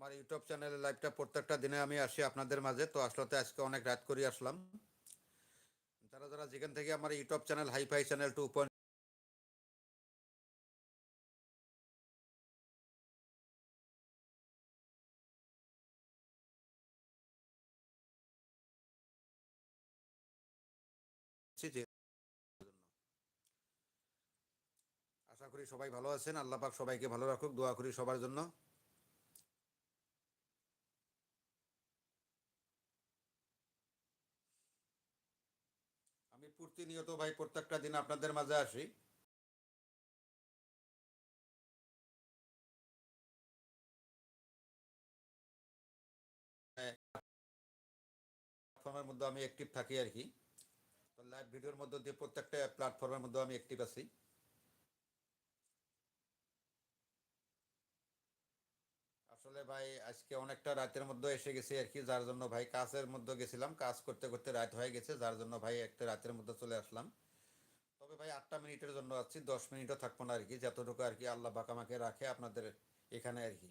আমার ইউটিউব চ্যানেলে লাইভটা প্রত্যেকটা দিনে আমি আসি আপনাদের মাঝে। তো আসলে আজকে অনেক রাত করে আসলাম। যারা যারা যেখান থেকে আমার YouTube channel hifi channel two point আশা করি সবাই ভালো আছেন। আল্লাহ পাক সবাইকে ভালো রাখুক, দোয়া করি সবার জন্য আমি প্রতিনিয়ত ভাই প্রত্যেকটা দিন আপনাদের মাঝে আসি। প্ল্যাটফর্মের মধ্যে আমি অ্যাক্টিভ থাকি আর কি। তো লাইভ ভিডিওর মধ্যে দিয়ে প্রত্যেকটা প্ল্যাটফর্মের মধ্যে আমি অ্যাক্টিভ আছি। আসলে ভাই আজকে অনেকটা রাতের মধ্যে এসে গেছি আর কি, যার জন্য ভাই কাজের মধ্যে গেছিলাম, কাজ করতে করতে রাত হয়ে গেছে, যার জন্য ভাই একটা রাতের মধ্যে চলে আসলাম। তবে ভাই আটটা মিনিটের জন্য আছি, দশ মিনিটও থাকব না আর কি, যতটুকু আর কি আল্লাহ বাক আমাকে রাখে আপনাদের এখানে আর কি।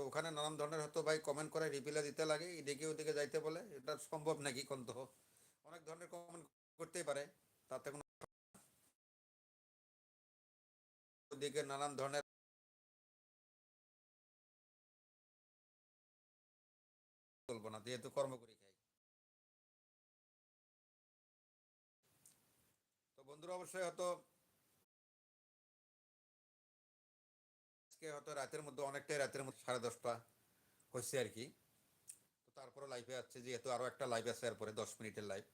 তো ওখানে নানান ধরনের হয়তো ভাই কমেন্ট করে রিপ্লাই দিতে লাগে, এদিকে ওদিকে যাইতে বলে, এটা সম্ভব নাকি কোন তো অনেক ধরনের কমেন্ট করতেই পারে, তাতে কোনো ওদিকে নানান ধরনের চলবো না, যেহেতু কর্ম করি খাই। তো বন্ধুরা অবশ্যই হয়তো আজকে হয়তো রাতের মধ্যে, অনেকটাই রাতের মধ্যে, সাড়ে দশটা হচ্ছে আর কি। তো তারপরে লাইভে আছে, যেহেতু আরও একটা লাইভ আছে, এরপরে দশ মিনিটের লাইভ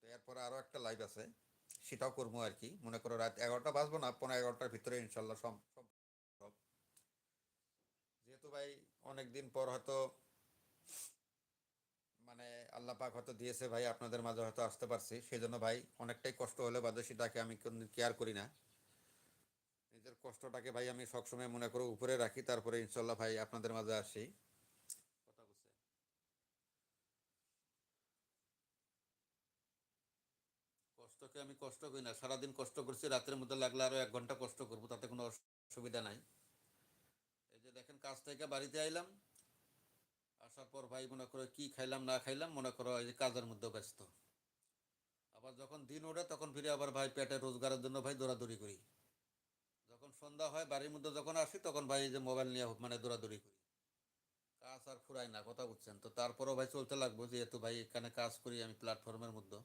তো এরপরে আরও একটা লাইভ আছে, সেটাও করব আর কি। মনে করো রাত এগারোটা বাজবো না, পনেরো এগারোটার ভিতরে ইনশাল্লাহ সব সব। যেহেতু ভাই অনেকদিন পর হয়তো মানে আল্লাহ পাক হয়তো দিয়েছে ভাই, আপনাদের মাঝে হয়তো আসতে পারছি। সেই জন্য ভাই অনেকটাই কষ্ট হলে বাদে সেটাকে আমি কেয়ার করি না। নিজের কষ্টটাকে ভাই আমি সবসময় মনে করো উপরে রাখি, তারপরে ইনশাল্লাহ ভাই আপনাদের মাঝে আসি। কষ্টকে আমি কষ্ট করি না, সারাদিন কষ্ট করছি, রাতের মধ্যে লাগলে আরও এক ঘণ্টা কষ্ট করব, তাতে কোনো অসুবিধা নাই। এই যে দেখেন, কাজ থেকে বাড়িতে আইলাম, আসার পর ভাই মনে করো কি খাইলাম, না খাইলাম, মনে করো এই যে কাজের মধ্যে ব্যস্ত। আবার যখন দিন ওঠে, তখন ফিরে আবার ভাই পেটে রোজগারের জন্য ভাই দৌড়াদৌড়ি করি। সন্ধ্যা হয়, বাড়ির মধ্যে যখন আসি তখন ভাই যে মোবাইল নিয়ে মানে দৌড়াদৌড়ি করি। কাজ আর ফুরাই না, কথা বুঝছেন? তো তারপরেও ভাই চলতে লাগবো যেহেতু ভাই এখানে কাজ করি আমি প্ল্যাটফর্মের মধ্যে।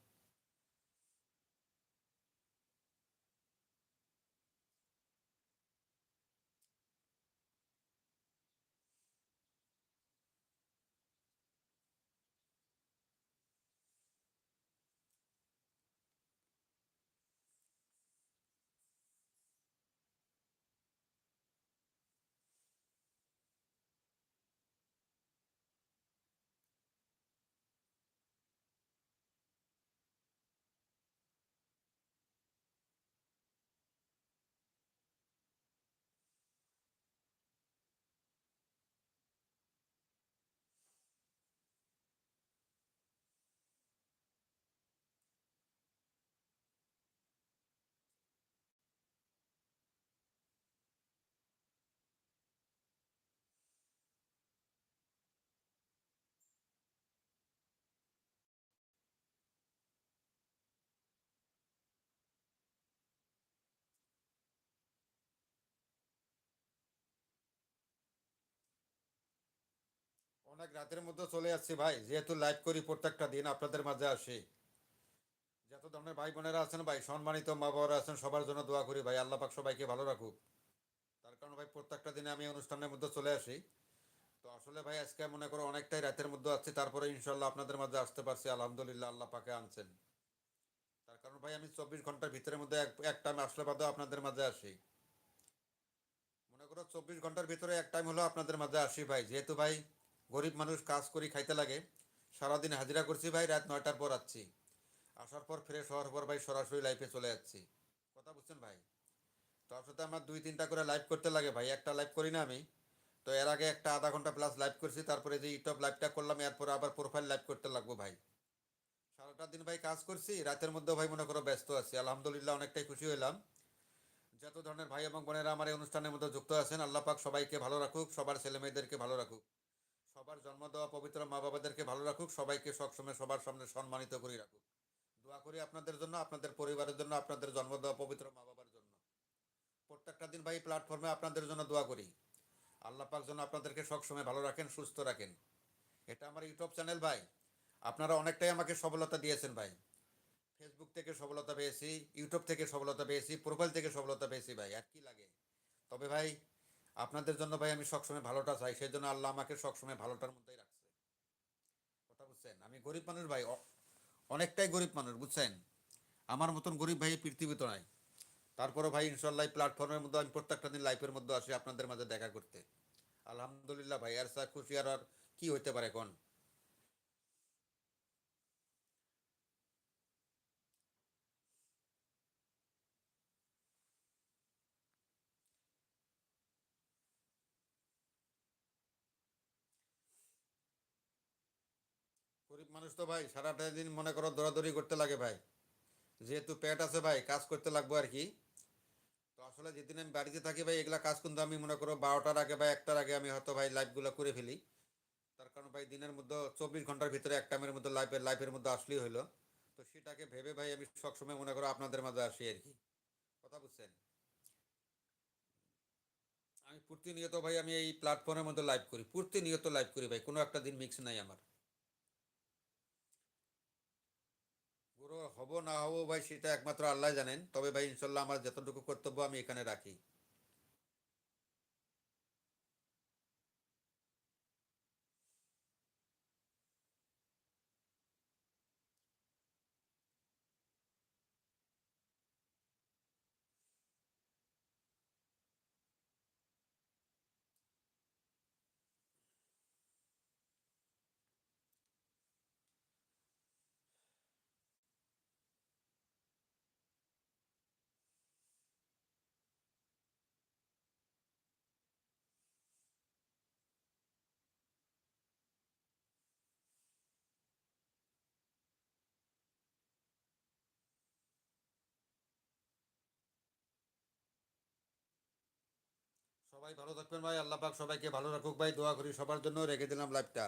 অনেক রাতের মধ্যে চলে যাচ্ছি ভাই। যেহেতু লাইভ করি প্রত্যেকটা দিন, আপনাদের মাঝে আসি। যত ধরনের ভাই বোনেরা আছেন ভাই, সম্মানিত মা বাবারা আছেন, সবার জন্য দোয়া করি ভাই, আল্লাহ পাক সবাইকে ভালো রাখুক। তার কারণ ভাই, প্রত্যেকটা দিনে আমি অনুষ্ঠানের মধ্যে চলে আসি। তো আসলে ভাই, আজকে মনে করো অনেকটাই রাতের মধ্যে আছি তারপরে ইনশাল্লাহ আপনাদের মাঝে আসতে পারছি, আলহামদুলিল্লাহ আল্লাহ পাকে আনছেন। তার কারণ ভাই, আমি চব্বিশ ঘণ্টার ভিতরের মধ্যে এক টাইম আসলে বাদেও আপনাদের মাঝে আসি। মনে করো চব্বিশ ঘণ্টার ভিতরে এক টাইম হলো আপনাদের মাঝে আসি ভাই। যেহেতু ভাই গরিব মানুষ কাজ করি খাইতে লাগে। সারাদিন হাজিরা করছি ভাই, রাত নয়টার পর আসছি। আসার পর ফ্রেশ হওয়ার পর ভাই সরাসরি লাইফে চলে যাচ্ছি। কথা বুঝছেন ভাই? তো আসলে আমার দুই তিনটা করে লাইভ করতে লাগে ভাই, একটা লাইভ করি না আমি। তো এর আগে একটা আধা ঘণ্টা প্লাস লাইভ করছি, তারপরে যে ইউটিউব লাইভটা করলাম, এরপর আবার প্রোফাইল লাইভ করতে লাগবো ভাই। সারাটা দিন ভাই কাজ করছি, রাতের মধ্যে ভাই মনে করো ব্যস্ত আছি। আলহামদুলিল্লাহ অনেকটাই খুশি হলাম যত ধরনের ভাই এবং বোনেরা আমার এই অনুষ্ঠানের মধ্যে যুক্ত আছেন, আল্লাহ পাক সবাইকে ভালো রাখুক, সবার ছেলে মেয়েদেরকে ভালো রাখুক। সবার জন্ম দেওয়া পবিত্র মা বাবাদেরকে ভালো রাখুক, সবাইকে সবসময় সবার সামনে সম্মানিত করে রাখুক। দোয়া করি আপনাদের জন্য, আপনাদের পরিবারের জন্য, আপনাদের জন্ম দেওয়া পবিত্র মা বাবার জন্য। প্রত্যেকটা দিন ভাই প্ল্যাটফর্মে আপনাদের জন্য দোয়া করি। আল্লাহ পাক যেন আপনাদেরকে সবসময় ভালো রাখেন, সুস্থ রাখেন। এটা আমার ইউটিউব চ্যানেল ভাই। আপনারা অনেকটাই আমাকে সফলতা দিয়েছেন ভাই। ফেসবুক থেকে সফলতা পেয়েছি ইউটিউব থেকে সফলতা পেয়েছি প্রোফাইল থেকে সফলতা পেয়েছি ভাই। আর কি লাগে? তবে ভাই আপনাদের জন্য ভাই আমি সবসময় ভালোটা চাই সেই জন্য আল্লাহ আমাকে সবসময় ভালোটার মধ্যেই রাখছে। কথা বুঝছেন? আমি গরিব মানুষ ভাই অনেকটাই গরিব মানুষ, বুঝছেন? আমার মতন গরিব ভাই পৃথিবী পৃথিবীতে নাই। তারপরে ভাই ইনশাল্লাহ প্ল্যাটফর্মের মধ্যে আমি প্রত্যেকটা দিন লাইফের মধ্যে আসি আপনাদের মাঝে দেখা করতে। আলহামদুলিল্লাহ ভাই আর স্যার খুশি আর কি হইতে পারে এখন? মানুষ তো ভাই, সারাটা দিন মনে করো দৌড়াদৌড়ি করতে লাগে ভাই। যেহেতু পেট আছে ভাই, কাজ করতে লাগবো আর কি। তো আসলে যেদিন আমি বাড়িতে থাকি ভাই, এগুলা কাজ কিন্তু আমি মনে করো বারোটার আগে বা একটার আগে আমি হয়তো ভাই লাইভগুলো করে ফেলি। তার কারণ ভাই দিনের মধ্যে চব্বিশ ঘণ্টার ভিতরে এক টাইমের মধ্যে লাইফের লাইফের মধ্যে আসলেই হলো তো সেটাকে ভেবে ভাই আমি সবসময় মনে করো আপনাদের মাঝে আসি আর কি। কথা বুঝছেন? আমি প্রতিনিয়ত ভাই আমি এই প্ল্যাটফর্মের মধ্যে লাইভ করি। প্রতিনিয়ত লাইভ করি ভাই, কোনো একটা দিন মিক্স নাই আমার। হব না হব ভাই, সেটা একমাত্র আল্লাহ জানেন। তবে ভাই, ইনশাল্লাহ আমার যতটুকু কর্তব্য আমি এখানে রাখি। সবাই ভালো থাকবেন ভাই। আল্লাহ পাক সবাইকে ভালো রাখুক ভাই। দোয়া করি সবার জন্য। রেখে দিলাম লাইভটা